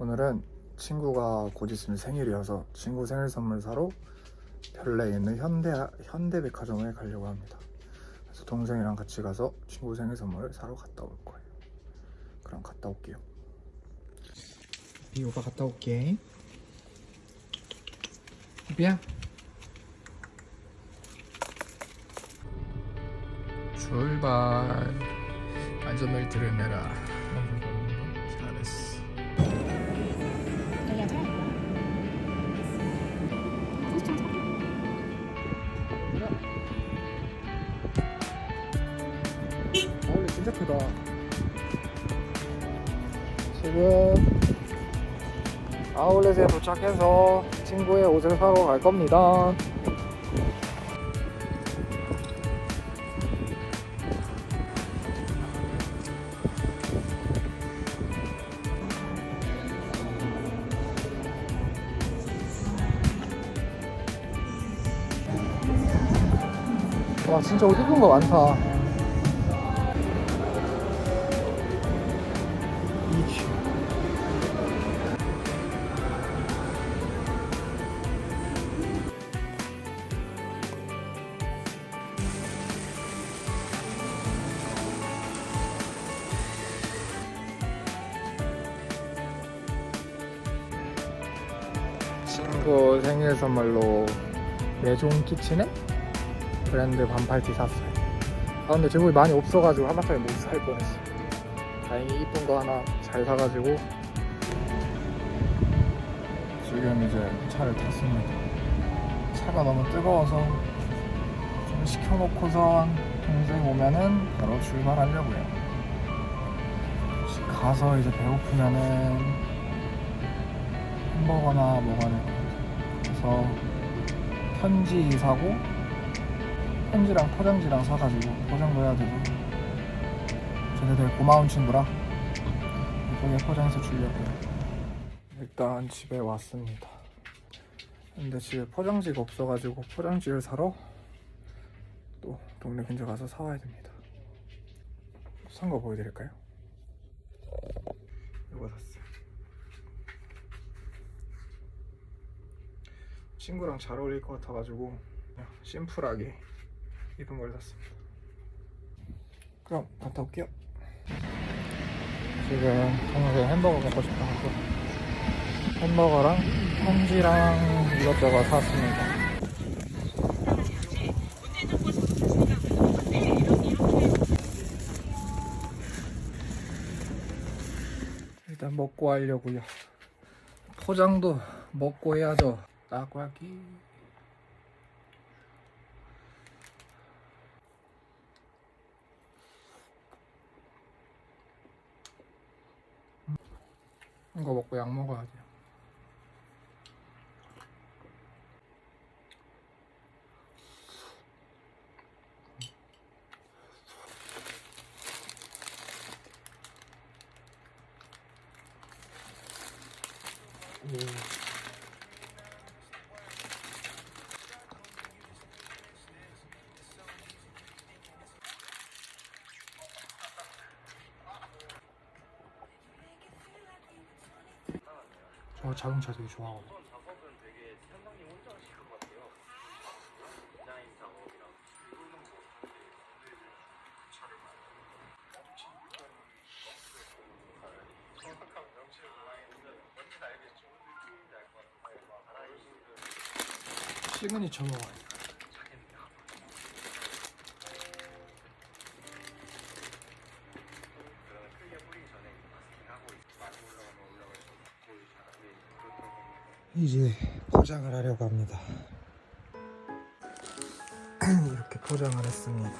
오늘은 친구가 곧 있으면 생일이어서 친구 생일 선물 사러 별내에 있는 현대 현대백화점에 가려고 합니다. 그래서 동생이랑 같이 가서 친구 생일 선물을 사러 갔다 올 거예요. 그럼 갔다 올게요. 비오가 갔다 올게. 비야. 출발. 안전벨트를 매라. 크다. 지금 아울렛에 도착해서 친구의 옷을 사러 갈 겁니다. 와 진짜 옷 이쁜 거 많다. 친구 생일 선물로 메종 키친에 브랜드 반팔티 샀어요. 아 근데 제목이 많이 없어가지고 하마터면 못살 뻔했어. 다행히 이쁜 거 하나 잘 사가지고 지금 이제 차를 탔습니다. 차가 너무 뜨거워서 좀 식혀놓고선 동생 오면은 바로 출발하려고요. 집 가서 이제 배고프면은 햄버거나 같아요. 그래서 편지 사고 편지랑 포장지랑 사가지고 포장도 해야 되고 쟤네 되게 고마운 친구라 예쁘게 포장해서 주려고요 일단 집에 왔습니다 근데 집에 포장지가 없어가지고 포장지를 사러 또 동네 근처 가서 사와야 됩니다 산 거 보여드릴까요? 이거 샀어요 친구랑 잘 어울릴 것 같아가지고 그냥 심플하게 이쁜 걸 샀습니다. 그럼 갔다 올게요. 지금 동생 햄버거 먹고 싶어서 햄버거랑 편지랑 이것저것 샀습니다. 일단 먹고 하려고요. 포장도 먹고 해야죠. 따과기. 이거 먹고 약 먹어야 돼요. 저 자동차 되게 좋아하거든요. 시그니처 먹어야 이제 포장을 하려고 합니다. 이렇게 포장을 했습니다.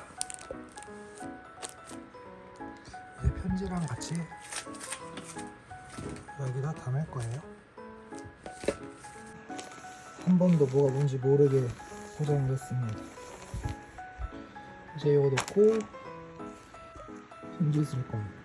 이제 편지랑 같이 여기다 담을 거예요. 한 번도 뭐가 뭔지 모르게 포장을 했습니다. 이제 이거 넣고 편지 쓸 겁니다.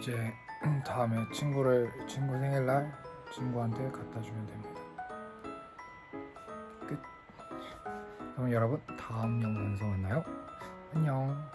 이제 다음에 친구를 친구 생일날 친구한테 갖다 주면 됩니다. 끝. 그럼 여러분 다음 영상에서 만나요. 안녕.